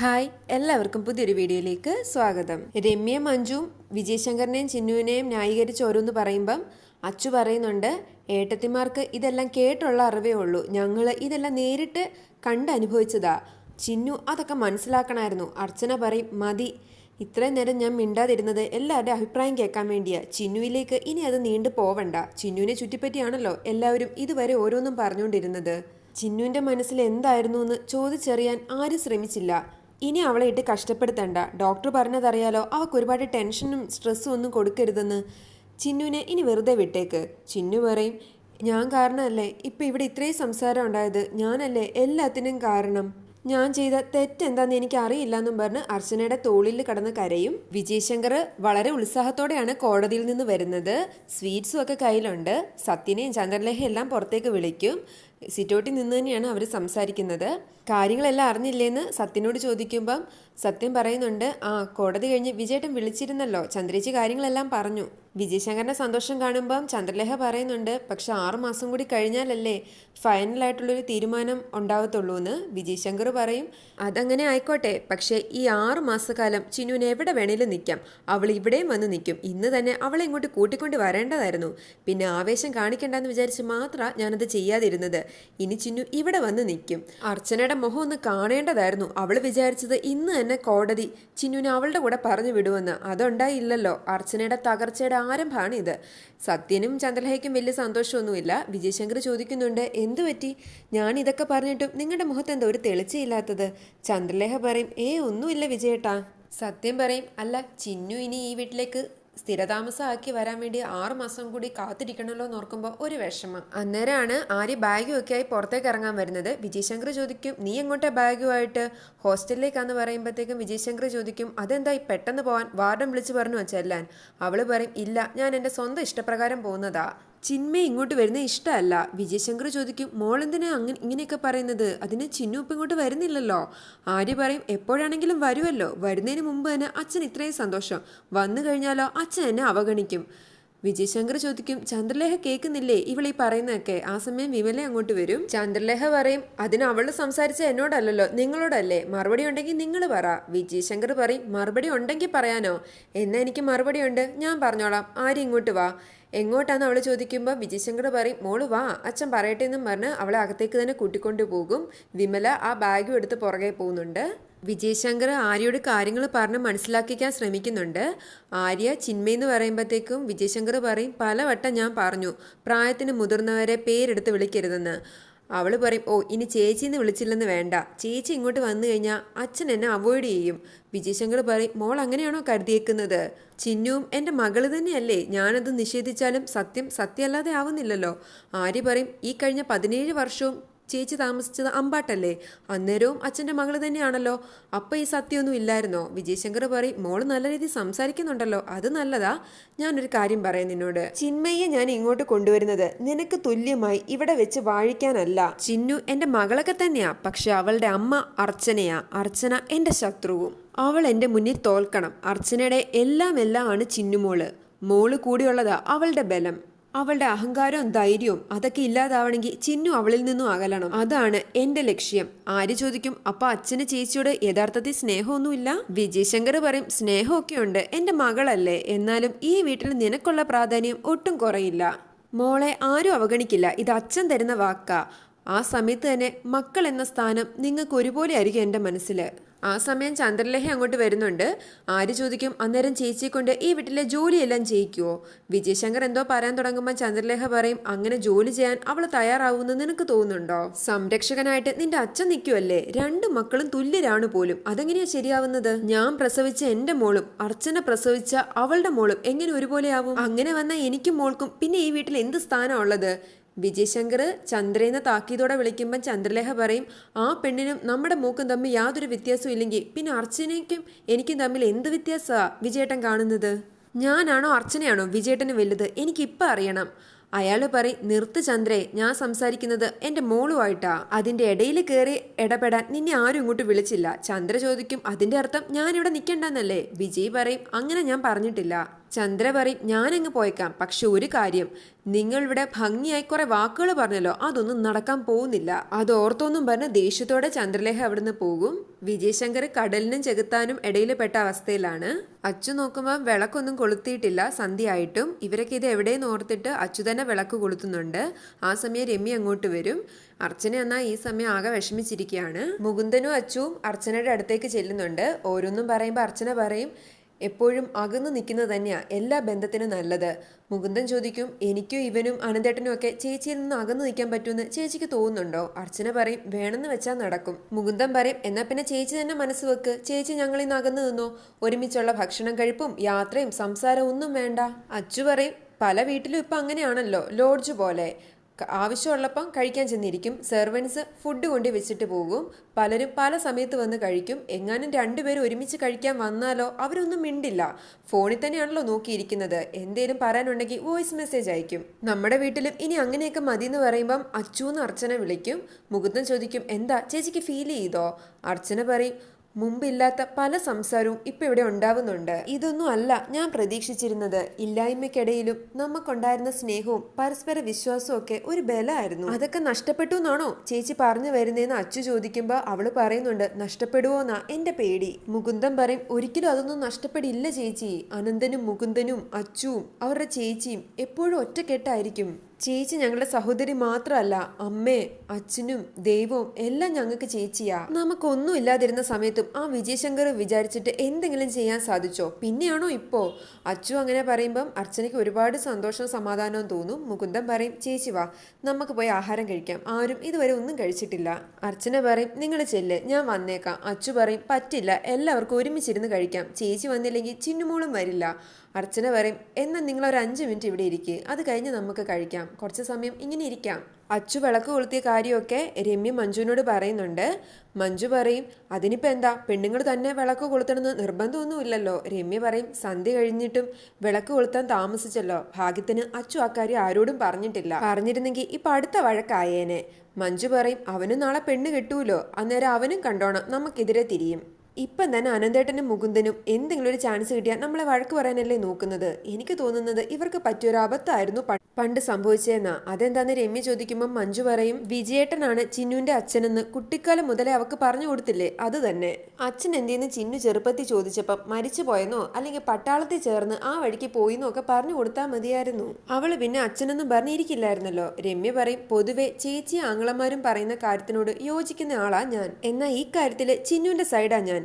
Hi എല്ലാവർക്കും പുതിയൊരു വീഡിയോയിലേക്ക് സ്വാഗതം. രമ്യ മഞ്ജുവും വിജയശങ്കറിനെയും ചിന്നുവിനെയും ന്യായീകരിച്ച് ഓരോന്ന് പറയുമ്പം അച്ചു പറയുന്നുണ്ട് ഏട്ടത്തിമാർക്ക് ഇതെല്ലാം കേട്ടുള്ള അറിവേ ഉള്ളൂ. ഞങ്ങൾ ഇതെല്ലാം നേരിട്ട് കണ്ട് അനുഭവിച്ചതാ. ചിന്നു അതൊക്കെ മനസ്സിലാക്കണമായിരുന്നു അർച്ചന പറയും മതി. ഇത്രയും നേരം ഞാൻ മിണ്ടാതിരുന്നത് എല്ലാവരുടെ അഭിപ്രായം കേൾക്കാൻ വേണ്ടിയാ. ചിന്നുവിലേക്ക് ഇനി അത് നീണ്ടു പോവണ്ട. ചിന്നുവിനെ ചുറ്റിപ്പറ്റിയാണല്ലോ എല്ലാവരും ഇതുവരെ ഓരോന്നും പറഞ്ഞുകൊണ്ടിരുന്നത്. ചിന്നുവിന്റെ മനസ്സിൽ എന്തായിരുന്നു എന്ന് ചോദിച്ചറിയാൻ ആരും ശ്രമിച്ചില്ല. ഇനി അവളെ ഇട്ട് കഷ്ടപ്പെടുത്തണ്ട. ഡോക്ടർ പറഞ്ഞതറിയാലോ അവൾക്ക് ഒരുപാട് ടെൻഷനും സ്ട്രെസ്സും ഒന്നും കൊടുക്കരുതെന്ന്. ചിന്നുവിനെ ഇനി വെറുതെ വിട്ടേക്ക്. ചിന്നു പറയും ഞാൻ കാരണമല്ലേ ഇപ്പം ഇവിടെ ഇത്രയും സംസാരം ഉണ്ടായത്. ഞാനല്ലേ എല്ലാത്തിനും കാരണം. ഞാൻ ചെയ്ത തെറ്റെന്താന്ന് എനിക്ക് അറിയില്ല എന്നും പറഞ്ഞ് അർച്ചനയുടെ തോളിൽ കടന്ന് കരയും. വിജയശങ്കർ വളരെ ഉത്സാഹത്തോടെയാണ് കോടതിയിൽ നിന്ന് വരുന്നത്. സ്വീറ്റ്സും ഒക്കെ കയ്യിലുണ്ട്. സത്യനെയും ചന്ദ്രലേഖ എല്ലാം പുറത്തേക്ക് വിളിക്കും. സിറ്റോട്ടിൽ നിന്ന് തന്നെയാണ് അവർ സംസാരിക്കുന്നത്. കാര്യങ്ങളെല്ലാം അറിഞ്ഞില്ലേന്ന് സത്യനോട് ചോദിക്കുമ്പം സത്യം പറയുന്നുണ്ട് ആ കോടതി കഴിഞ്ഞ് വിജയേട്ടൻ വിളിച്ചിരുന്നല്ലോ ചന്ദ്രേച്ചി കാര്യങ്ങളെല്ലാം പറഞ്ഞു. വിജയശങ്കറിന്റെ സന്തോഷം കാണുമ്പം ചന്ദ്രലേഖ പറയുന്നുണ്ട് പക്ഷെ ആറുമാസം കൂടി കഴിഞ്ഞാലല്ലേ ഫൈനലായിട്ടുള്ളൊരു തീരുമാനം ഉണ്ടാവത്തുള്ളൂ എന്ന് വിജയശങ്കർ പറയും. അതങ്ങനെ ആയിക്കോട്ടെ പക്ഷേ ഈ ആറു മാസക്കാലം ചിനുവിന് എവിടെ വേണേലും നിൽക്കാം അവൾ ഇവിടെയും വന്ന് നിൽക്കും ഇന്ന് തന്നെ അവളെ ഇങ്ങോട്ട് കൂട്ടിക്കൊണ്ട് വരേണ്ടതായിരുന്നു. പിന്നെ ആവേശം കാണിക്കണ്ടെന്ന് വിചാരിച്ച് മാത്രമാണ് ഞാനത് ചെയ്യാതിരുന്നത്. ഇനി ചിന്നു ഇവിടെ വന്ന് നിൽക്കും. അർച്ചനയുടെ മുഖം ഒന്ന് കാണേണ്ടതായിരുന്നു. അവൾ വിചാരിച്ചത് ഇന്ന് തന്നെ കോടതി ചിന്നുവിനെ അവളുടെ കൂടെ പറഞ്ഞു വിടുമെന്ന്. അതുണ്ടായില്ലല്ലോ. അർച്ചനയുടെ തകർച്ചയുടെ ആരംഭമാണ് ഇത് സത്യനും ചന്ദ്രലേഖയ്ക്കും വലിയ സന്തോഷമൊന്നുമില്ല. വിജയശങ്കർ ചോദിക്കുന്നുണ്ട് എന്തു പറ്റി? ഞാൻ ഇതൊക്കെ പറഞ്ഞിട്ടും നിങ്ങളുടെ മുഖത്ത് എന്താ ഒരു തെളിച്ചയില്ലാത്തത്? ചന്ദ്രലേഖ പറയും ഏ ഒന്നുമില്ല വിജയേട്ടാ. സത്യം പറയും അല്ല ചിന്നു ഇനി ഈ വീട്ടിലേക്ക് സ്ഥിരതാമസമാക്കി വരാൻ വേണ്ടി ആറു മാസം കൂടി കാത്തിരിക്കണമല്ലോ എന്ന് ഓർക്കുമ്പോൾ ഒരു വിഷമം. അന്നേരമാണ് ആര്യ ബാഗുമൊക്കെ ആയി പുറത്തേക്ക് ഇറങ്ങാൻ വരുന്നത്. വിജയശങ്കർ ചോദിക്കും നീ എങ്ങോട്ടെ ബാഗുമായിട്ട്? ഹോസ്റ്റലിലേക്കാന്ന് പറയുമ്പോഴത്തേക്കും വിജയശങ്കർ ചോദിക്കും അതെന്തായി പെട്ടെന്ന് പോകാൻ വാർഡൻ വിളിച്ച് പറഞ്ഞു വെച്ചല്ലാൻ അവൾ പറയും ഇല്ല ഞാൻ എന്റെ സ്വന്തം ഇഷ്ടപ്രകാരം പോകുന്നതാ. ചിന്മയെ ഇങ്ങോട്ട് വരുന്ന ഇഷ്ടമല്ല. വിജയശങ്കർ ചോദിക്കും മോൾ എന്തിനാ അങ്ങനെ ഇങ്ങനെയൊക്കെ പറയുന്നത്? അതിന് ചിന്നു ഇപ്പം ഇങ്ങോട്ട് വരുന്നില്ലല്ലോ. ആര്യ പറയും എപ്പോഴാണെങ്കിലും വരുമല്ലോ വരുന്നതിന് മുമ്പ് തന്നെ അച്ഛൻ ഇത്രയും സന്തോഷം. വന്നു കഴിഞ്ഞാലോ അച്ഛൻ എന്നെ അവഗണിക്കും. വിജയശങ്കർ ചോദിക്കും ചന്ദ്രലേഖ കേൾക്കുന്നില്ലേ? ഇവളീ പറയുന്നതൊക്കെ. ആ സമയം വിമല അങ്ങോട്ട് വരും. ചന്ദ്രലേഖ പറയും അതിന് അവൾ സംസാരിച്ച എന്നോടല്ലല്ലോ നിങ്ങളോടല്ലേ? മറുപടി ഉണ്ടെങ്കിൽ നിങ്ങൾ പറ. വിജയശങ്കർ പറയും മറുപടി ഉണ്ടെങ്കിൽ പറയാനോ? എന്നാ എനിക്ക് മറുപടി ഉണ്ട്. ഞാൻ പറഞ്ഞോളാം. ആരും ഇങ്ങോട്ട് വാ. എങ്ങോട്ടാന്ന് അവൾ ചോദിക്കുമ്പോൾ വിജയശങ്കർ പറയും മോൾ വാ അച്ഛൻ പറയട്ടെ എന്നും പറഞ്ഞ് അവളെ അകത്തേക്ക് തന്നെ കൂട്ടിക്കൊണ്ടു പോകും. വിമല ആ ബാഗും എടുത്ത് പുറകെ പോകുന്നുണ്ട്. വിജയശങ്കർ ആര്യയോട് കാര്യങ്ങൾ പറഞ്ഞ് മനസ്സിലാക്കിക്കാൻ ശ്രമിക്കുന്നുണ്ട്. ആര്യ ചിന്മയെന്ന് പറയുമ്പോഴത്തേക്കും വിജയശങ്കർ പറയും പലവട്ടം ഞാൻ പറഞ്ഞു പ്രായത്തിന് മുതിർന്നവരെ പേരെടുത്ത് വിളിക്കരുതെന്ന്. അവൾ പറയും ഓ ഇനി ചേച്ചിന്ന് വിളിച്ചില്ലെന്ന് വേണ്ട. ചേച്ചി ഇങ്ങോട്ട് വന്നു കഴിഞ്ഞാൽ അച്ഛൻ എന്നെ അവോയ്ഡ് ചെയ്യും. വിജയശങ്കർ പറയും മോൾ അങ്ങനെയാണോ കരുതിയേക്കുന്നത്? ചിന്നുവും എന്റെ മകൾ തന്നെയല്ലേ. ഞാനത് നിഷേധിച്ചാലും സത്യം സത്യമല്ലാതെ ആവുന്നില്ലല്ലോ. ആര്യ പറയും ഈ കഴിഞ്ഞ പതിനേഴ് വർഷവും ചേച്ചി താമസിച്ചത് അമ്പാട്ടല്ലേ? അന്നേരവും അച്ഛന്റെ മകൾ തന്നെയാണല്ലോ. അപ്പം ഈ സത്യമൊന്നും ഇല്ലായിരുന്നോ? വിജയശങ്കർ പറയും മോൾ നല്ല രീതിയിൽ സംസാരിക്കുന്നുണ്ടല്ലോ. അത് നല്ലതാ. ഞാനൊരു കാര്യം പറയാം നിന്നോട്. ചിന്മയെ ഞാൻ ഇങ്ങോട്ട് കൊണ്ടുവരുന്നത് നിനക്ക് തുല്യമായി ഇവിടെ വെച്ച് വാഴിക്കാനല്ല. ചിന്നു എന്റെ മകളൊക്കെ തന്നെയാ. പക്ഷെ അവളുടെ അമ്മ അർച്ചനയാ. അർച്ചന എന്റെ ശത്രുവും. അവൾ എന്റെ മുന്നിൽ തോൽക്കണം. അർച്ചനയുടെ എല്ലാം എല്ലാം ആണ് ചിന്നുമോൾ മോൾ കൂടിയുള്ളതാ അവളുടെ ബലം. അവളുടെ അഹങ്കാരവും ധൈര്യവും അതൊക്കെ ഇല്ലാതാവണമെങ്കിൽ ചിന്നു അവളിൽ നിന്നും അകലണം. അതാണ് എന്റെ ലക്ഷ്യം. ആര് ചോദിക്കും? അപ്പൊ അച്ഛന് ചേച്ചിയോട് യഥാർത്ഥത്തിൽ സ്നേഹമൊന്നുമില്ല. വിജയശങ്കർ പറയും സ്നേഹമൊക്കെ ഉണ്ട് എന്റെ മകളല്ലേ. എന്നാലും ഈ വീട്ടിൽ നിനക്കുള്ള പ്രാധാന്യം ഒട്ടും കുറയില്ല. മോളെ ആരും അവഗണിക്കില്ല. ഇത് അച്ഛൻ തരുന്ന വാക്ക. ആ സമയത്ത് തന്നെ മക്കൾ എന്ന സ്ഥാനം നിങ്ങൾക്ക് ഒരുപോലെ ആയിരിക്കും എന്റെ മനസ്സിൽ ആ സമയം ചന്ദ്രലേഖ അങ്ങോട്ട് വരുന്നുണ്ട്. ആര് ചോദിക്കും? അന്നേരം ചേച്ചിയെ കൊണ്ട് ഈ വീട്ടിലെ ജോലിയെല്ലാം ചെയ്യിക്കുവോ? വിജയശങ്കർ എന്തോ പറയാൻ തുടങ്ങുമ്പോൾ ചന്ദ്രലേഖ പറയും അങ്ങനെ ജോലി ചെയ്യാൻ അവൾ തയ്യാറാവുമെന്ന് നിനക്ക് തോന്നുന്നുണ്ടോ? സംരക്ഷകനായിട്ട് നിന്റെ അച്ഛൻ നിൽക്കുമല്ലേ രണ്ട് മക്കളും തുല്യരാണ് പോലും. അതെങ്ങനെയാ ശരിയാവുന്നത്? ഞാൻ പ്രസവിച്ച എന്റെ മോളും അർച്ചന പ്രസവിച്ച അവളുടെ മോളും എങ്ങനെ ഒരുപോലെയാവും? അങ്ങനെ വന്ന എനിക്കും മോൾക്കും പിന്നെ ഈ വീട്ടിൽ എന്ത് സ്ഥാനമാണ് ഉള്ളത്? വിജയശങ്കർ ചന്ദ്രേന്ന താക്കീതോടെ വിളിക്കുമ്പം ചന്ദ്രലേഖ പറയും ആ പെണ്ണിനും നമ്മുടെ മൂക്കും തമ്മിൽ യാതൊരു വ്യത്യാസവും ഇല്ലെങ്കിൽ പിന്നെ അർച്ചനയ്ക്കും എനിക്കും തമ്മിൽ എന്ത് വ്യത്യാസമാ വിജയേട്ടൻ കാണുന്നത്? ഞാനാണോ അർച്ചനയാണോ വിജയേട്ടന് വലുത്? എനിക്കിപ്പം അറിയണം. അയാൾ പറയും നിർത്ത് ചന്ദ്രേ ഞാൻ സംസാരിക്കുന്നത് എന്റെ മോളുമായിട്ടാ. അതിന്റെ ഇടയിൽ കയറി ഇടപെടാൻ നിന്നെ ആരും ഇങ്ങോട്ട് വിളിച്ചില്ല. ചന്ദ്ര ചോദിക്കും അതിന്റെ അർത്ഥം ഞാനിവിടെ നിൽക്കണ്ടെന്നല്ലേ? വിജയ് പറയും അങ്ങനെ ഞാൻ പറഞ്ഞിട്ടില്ല. ചന്ദ്ര പറയും ഞാനങ്ങ് പോയേക്കാം. പക്ഷെ ഒരു കാര്യം നിങ്ങൾ ഇവിടെ ഭംഗിയായി കുറെ വാക്കുകൾ പറഞ്ഞല്ലോ അതൊന്നും നടക്കാൻ പോകുന്നില്ല. അത് ഓർത്തൊന്നും പറഞ്ഞ് ദേഷ്യത്തോടെ ചന്ദ്രലേഖ അവിടുന്ന് പോകും. വിജയശങ്കർ കടലിനും ചെകുത്താനും ഇടയിൽ പെട്ട അവസ്ഥയിലാണ്. അച്ചു നോക്കുമ്പോൾ വിളക്കൊന്നും കൊളുത്തിയിട്ടില്ല സന്ധ്യയായിട്ടും. ഇവരൊക്കെ ഇത് എവിടെയെന്ന് ഓർത്തിട്ട് അച്ചു തന്നെ വിളക്ക് കൊളുത്തുന്നുണ്ട്. ആ സമയം രമ്യ അങ്ങോട്ട് വരും. അർച്ചന എന്നാൽ ഈ സമയം ആകെ വിഷമിച്ചിരിക്കുകയാണ് മുകുന്ദനും അച്ചുവും അർച്ചനയുടെ അടുത്തേക്ക് ചെല്ലുന്നുണ്ട്. ഓരോന്നും പറയുമ്പോൾ അർച്ചന പറയും എപ്പോഴും അകന്നു നിൽക്കുന്നത് തന്നെയാ എല്ലാ ബന്ധത്തിനും നല്ലത്. മുകുന്ദൻ ചോദിക്കും എനിക്കും ഇവനും അനന്തേട്ടനും ഒക്കെ ചേച്ചിയിൽ നിന്ന് അകന്നു നിൽക്കാൻ പറ്റുമെന്ന് ചേച്ചിക്ക് തോന്നുന്നുണ്ടോ? അർച്ചന പറയും വേണമെന്ന് വെച്ചാൽ നടക്കും. മുകുന്ദൻ പറയും എന്നാ പിന്നെ ചേച്ചി തന്നെ മനസ്സ് വെക്ക്. ചേച്ചി ഞങ്ങളിൽ നിന്ന് അകന്നു നിന്നോ? ഒരുമിച്ചുള്ള ഭക്ഷണം കഴിപ്പും യാത്രയും സംസാരവും ഒന്നും വേണ്ട. അച്ചു പറയും പല വീട്ടിലും ഇപ്പം അങ്ങനെയാണല്ലോ ലോഡ്ജ് പോലെ. ആവശ്യമുള്ളപ്പം കഴിക്കാൻ ചെന്നിരിക്കും. സെർവൻസ് ഫുഡ് കൊണ്ട് വെച്ചിട്ട് പോകും. പലരും പല സമയത്ത് വന്ന് കഴിക്കും. എങ്ങാനും രണ്ടുപേരും ഒരുമിച്ച് കഴിക്കാൻ വന്നാലോ അവരൊന്നും മിണ്ടില്ല. ഫോണിൽ തന്നെയാണല്ലോ നോക്കിയിരിക്കുന്നത്. എന്തേലും പറയാനുണ്ടെങ്കിൽ വോയിസ് മെസ്സേജ് അയക്കും. നമ്മുടെ വീട്ടിലും ഇനി അങ്ങനെയൊക്കെ മതി എന്ന് പറയുമ്പം അച്ചൂന്ന് അർച്ചന വിളിക്കും. മുകുന്ദൻ ചോദിക്കും എന്താ ചേച്ചിക്ക് ഫീൽ ചെയ്തോ? അർച്ചന പറയും മുമ്പില്ലാത്ത പല സംസാരവും ഇപ്പൊ ഇവിടെ ഉണ്ടാവുന്നുണ്ട്. ഇതൊന്നും അല്ല ഞാൻ പ്രതീക്ഷിച്ചിരുന്നത്. ഇല്ലായ്മയ്ക്കിടയിലും നമുക്കുണ്ടായിരുന്ന സ്നേഹവും പരസ്പര വിശ്വാസവും ഒക്കെ ഒരു ബലമായിരുന്നു. അതൊക്കെ നഷ്ടപ്പെട്ടു എന്നാണോ ചേച്ചി പറഞ്ഞു വരുന്നതെന്ന് അച്ചു ചോദിക്കുമ്പോൾ അവൾ പറയുന്നുണ്ട് നഷ്ടപ്പെടുവോന്നാ എന്റെ പേടി. മുകുന്ദൻ പറയും ഒരിക്കലും അതൊന്നും നഷ്ടപ്പെടില്ല ചേച്ചി. അനന്തനും മുകുന്ദനും അച്ചുവും അവരുടെ ചേച്ചിയും എപ്പോഴും ഒറ്റക്കെട്ടായിരിക്കും. ചേച്ചി ഞങ്ങളുടെ സഹോദരി മാത്രമല്ല അമ്മേ അച്ഛനും ദൈവവും എല്ലാം ഞങ്ങൾക്ക് ചേച്ചിയാ. നമുക്കൊന്നും ഇല്ലാതിരുന്ന സമയത്തും ആ വിജയശങ്കർ വിചാരിച്ചിട്ട് എന്തെങ്കിലും ചെയ്യാൻ സാധിച്ചോ? പിന്നെയാണോ ഇപ്പോ? അച്ചു അങ്ങനെ പറയുമ്പം അർച്ചനയ്ക്ക് ഒരുപാട് സന്തോഷവും സമാധാനവും തോന്നും. മുകുന്ദൻ പറയും ചേച്ചി വാ നമുക്ക് പോയി ആഹാരം കഴിക്കാം. ആരും ഇതുവരെ ഒന്നും കഴിച്ചിട്ടില്ല. അർച്ചന പറയും നിങ്ങൾ ചെല്ല് ഞാൻ വന്നേക്കാം. അച്ചു പറയും പറ്റില്ല എല്ലാവർക്കും ഒരുമിച്ചിരുന്ന് കഴിക്കാം. ചേച്ചി വന്നില്ലെങ്കിൽ ചിന്നുമോളും വരില്ല. അർച്ചന പറയും എന്നാൽ നിങ്ങൾ ഒരു അഞ്ച് മിനിറ്റ് ഇവിടെ ഇരിക്കുക അത് കഴിഞ്ഞ് നമുക്ക് കഴിക്കാം. കുറച്ച് സമയം ഇങ്ങനെ ഇരിക്കാം. അച്ചു വിളക്ക് കൊളുത്തിയ കാര്യമൊക്കെ രമ്യ മഞ്ജുവിനോട് പറയുന്നുണ്ട്. മഞ്ജു പറയും അതിനിപ്പോൾ എന്താ? പെണ്ണുങ്ങൾ തന്നെ വിളക്ക് കൊളുത്തണമെന്ന് നിർബന്ധമൊന്നുമില്ലല്ലോ. രമ്യ പറയും സന്ധ്യ കഴിഞ്ഞിട്ടും വിളക്ക് കൊളുത്താൻ താമസിച്ചല്ലോ. ഭാഗ്യത്തിന് അച്ചു അക്കാര്യം ആരോടും പറഞ്ഞിട്ടില്ല. പറഞ്ഞിരുന്നെങ്കിൽ ഇപ്പം അടുത്ത വഴക്കായേനെ. മഞ്ജു പറയും അവനും നാളെ പെണ്ണ് കിട്ടൂലോ? അന്നേരം അവനും കണ്ടോണം നമുക്കെതിരെ തിരിയും. ഇപ്പം തന്നെ അനന്തേട്ടനും മുകുന്ദനും എന്തെങ്കിലും ഒരു ചാൻസ് കിട്ടിയാൽ നമ്മളെ വഴക്ക് പറയാനല്ലേ നോക്കുന്നത്? എനിക്ക് തോന്നുന്നത് ഇവർക്ക് പറ്റിയൊരു അബദ്ധമായിരുന്നു പണ്ട് സംഭവിച്ചതെന്നാ. അതെന്താന്ന് രമ്യ ചോദിക്കുമ്പോൾ മഞ്ജു പറയും വിജയേട്ടനാണ് ചിന്നുവിന്റെ അച്ഛനെന്ന് കുട്ടിക്കാലം മുതലേ അവക്ക് പറഞ്ഞു കൊടുത്തില്ലേ? അത് തന്നെ. അച്ഛൻ എന്തെന്ന് ചിന്നു ചെറുപ്പത്തിൽ ചോദിച്ചപ്പം മരിച്ചു പോയെന്നോ? അല്ലെങ്കിൽ പട്ടാളത്തിൽ ചേർന്ന് ആ വഴിക്ക് പോയിന്നോ ഒക്കെ പറഞ്ഞു കൊടുത്താൽ മതിയായിരുന്നു. അവൾ പിന്നെ അച്ഛനൊന്നും പറഞ്ഞിരിക്കില്ലായിരുന്നല്ലോ. രമ്യ പറയും പൊതുവെ ചേച്ചി ആങ്ങളമാരും പറയുന്ന കാര്യത്തിനോട് യോജിക്കുന്ന ആളാ ഞാൻ. എന്നാൽ ഈ കാര്യത്തിൽ ചിന്നുവിന്റെ സൈഡാ ഞാൻ.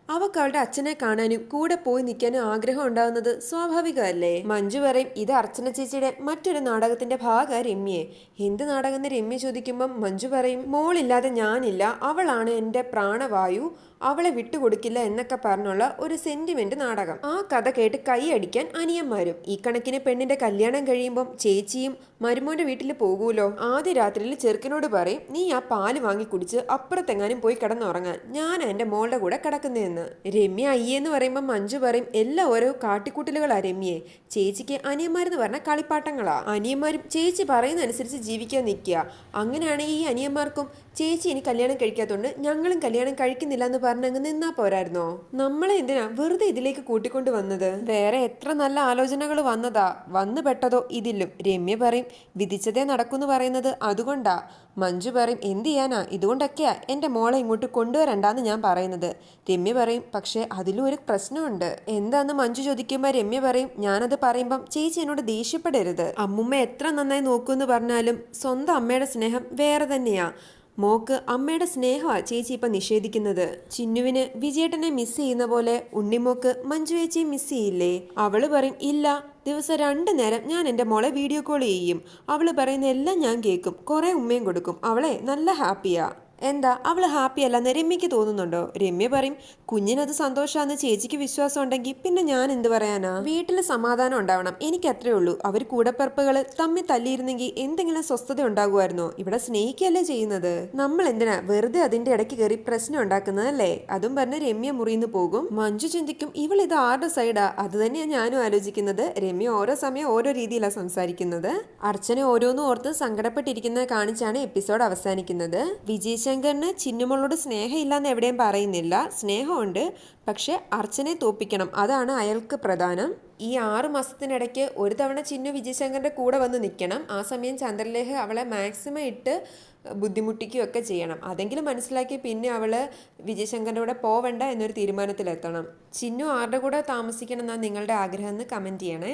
അവക്ക് അവളുടെ അച്ഛനെ കാണാനും കൂടെ പോയി നിൽക്കാനും ആഗ്രഹം ഉണ്ടാകുന്നത് സ്വാഭാവികമല്ലേ? മഞ്ജു പറയും ഇത് അർച്ചന ചേച്ചിയുടെ മറ്റൊരു നാടകത്തിന്റെ ഭാഗ രമ്യെ. എന്ത് നാടകം എന്ന് രമ്യ ചോദിക്കുമ്പം മഞ്ജു പറയും മോളില്ലാതെ ഞാനില്ല അവളാണ് എന്റെ പ്രാണവായു അവളെ വിട്ടുകൊടുക്കില്ല എന്നൊക്കെ പറഞ്ഞുള്ള ഒരു സെന്റിമെന്റ് നാടകം. ആ കഥ കേട്ട് കൈയടിക്കാൻ അനിയന്മാരും. ഈ കണക്കിന് പെണ്ണിന്റെ കല്യാണം കഴിയുമ്പം ചേച്ചിയും മരുമോന്റെ വീട്ടിൽ പോകൂലോ ആദ്യ രാത്രിയിൽ ചെറുക്കനോട് പറയും നീ ആ പാൽ വാങ്ങി കുടിച്ച് അപ്പുറത്തെങ്ങാനും പോയി കിടന്നുറങ്ങാൻ. ഞാൻ എന്റെ മോളുടെ കൂടെ കിടക്കുന്നതെന്ന്. രമ്യ അയ്യെന്ന് പറയുമ്പോൾ മഞ്ജു പറയും എല്ലാ ഓരോ കാട്ടിക്കൂട്ടലുകളാ രമ്യെ. ചേച്ചിക്ക് അനിയന്മാരെന്ന് പറഞ്ഞാൽ കളിപ്പാട്ടങ്ങളാ. അനിയന്മാരും ചേച്ചി പറയുന്നതനുസരിച്ച് ജീവിക്കാൻ നിൽക്കുക. അങ്ങനെയാണെങ്കിൽ ഈ അനിയന്മാർക്കും ചേച്ചി ഇനി കല്യാണം കഴിക്കാത്തോണ്ട് ഞങ്ങളും കല്യാണം കഴിക്കുന്നില്ല എന്ന് പറഞ്ഞങ്ങ് നിന്നാ പോരായിരുന്നോ? നമ്മളെ എന്തിനാ വെറുതെ ഇതിലേക്ക് കൂട്ടിക്കൊണ്ട് വന്നത്? വേറെ എത്ര നല്ല ആലോചനകൾ വന്നതാ. വന്നു പെട്ടതോ ഇതിലും. രമ്യ പറയും വിധിച്ചതേ നടക്കൂന്ന് പറയുന്നത് അതുകൊണ്ടാ. മഞ്ജു പറയും എന്ത് ചെയ്യാനാ? ഇതുകൊണ്ടൊക്കെയാ എന്റെ മോളെ ഇങ്ങോട്ട് കൊണ്ടുവരണ്ടാന്ന് ഞാൻ പറയുന്നത്. രമ്യ പറയും പക്ഷേ അതിലും ഒരു പ്രശ്നമുണ്ട്. എന്താന്ന് മഞ്ജു ചോദിക്കുമ്പോൾ രമ്യ പറയും ഞാനത് പറയുമ്പം ചേച്ചി എന്നോട് ദേഷ്യപ്പെടരുത്. അമ്മുമ്മ എത്ര നന്നായി നോക്കുമെന്ന് പറഞ്ഞാലും സ്വന്തം അമ്മയുടെ സ്നേഹം വേറെ തന്നെയാ. മോക്ക് അമ്മയുടെ സ്നേഹമാ ചേച്ചി ഇപ്പൊ നിഷേധിക്കുന്നത്. ചിന്നുവിന് വിജയേട്ടനെ മിസ് ചെയ്യുന്ന പോലെ ഉണ്ണിമോക്ക് മഞ്ജു ചേച്ചി മിസ് ചെയ്യില്ലേ? അവൾ പറയും ഇല്ല ദിവസം രണ്ട് നേരം ഞാൻ എന്റെ മോളെ വീഡിയോ കോൾ ചെയ്യും. അവൾ പറയുന്ന എല്ലാം ഞാൻ കേൾക്കും. കുറെ ഉമ്മയും കൊടുക്കും. അവളെ നല്ല ഹാപ്പിയാ എന്താ? അവൾ ഹാപ്പി അല്ലെന്ന് രമ്യക്ക് തോന്നുന്നുണ്ടോ? രമ്യ പറയും കുഞ്ഞിനത് സന്തോഷമാണെന്ന് ചേച്ചിക്ക് വിശ്വാസം ഉണ്ടെങ്കിൽ പിന്നെ ഞാൻ എന്ത് പറയാനാ? വീട്ടിൽ സമാധാനം ഉണ്ടാവണം. എനിക്ക് അത്രേ ഉള്ളൂ. അവർ കൂടപ്പിറപ്പുകൾ തമ്മിൽ തല്ലിയിരുന്നെങ്കിൽ എന്തെങ്കിലും സ്വസ്ഥത ഉണ്ടാകുമായിരുന്നോ? ഇവിടെ സ്നേഹിക്കല്ലേ ചെയ്യുന്നത്? നമ്മൾ എന്തിനാ വെറുതെ അതിന്റെ ഇടയ്ക്ക് കയറി പ്രശ്നം ഉണ്ടാക്കുന്നതല്ലേ അതും പറഞ്ഞ് രമ്യ മുറിയിന്ന് പോകും. മഞ്ജു ചിന്തിക്കും ഇവൾ ഇത് ആരുടെ സൈഡാ? അത് തന്നെയാണ് ഞാനും ആലോചിക്കുന്നത്. രമ്യ ഓരോ സമയം ഓരോ രീതിയിലാണ് സംസാരിക്കുന്നത്. അർച്ചന ഓരോന്നും ഓർത്ത് സങ്കടപ്പെട്ടിരിക്കുന്നത് കാണിച്ചാണ് എപ്പിസോഡ് അവസാനിക്കുന്നത്. വിജയ് വിജയശങ്കറിന് ചിന്നുമോളോട് സ്നേഹമില്ലെന്ന് എവിടെയും പറയുന്നില്ല. സ്നേഹമുണ്ട് പക്ഷെ അർച്ചനെ തോപ്പിക്കണം. അതാണ് അയാൾക്ക് പ്രധാനം. ഈ ആറ് മാസത്തിനിടയ്ക്ക് ഒരു തവണ ചിന്നു വിജയശങ്കറിന്റെ കൂടെ വന്ന് നിൽക്കണം. ആ സമയം ചന്ദ്രലേഖ അവളെ മാക്സിമം ഇട്ട് ബുദ്ധിമുട്ടിക്കുകയൊക്കെ ചെയ്യണം. അതെങ്കിലും മനസ്സിലാക്കി പിന്നെ അവൾ വിജയശങ്കറിന്റെ കൂടെ പോവണ്ട എന്നൊരു തീരുമാനത്തിലെത്തണം. ചിന്നു ആരുടെ കൂടെ താമസിക്കണം എന്നാണ് നിങ്ങളുടെ ആഗ്രഹം എന്ന് കമന്റ് ചെയ്യണേ.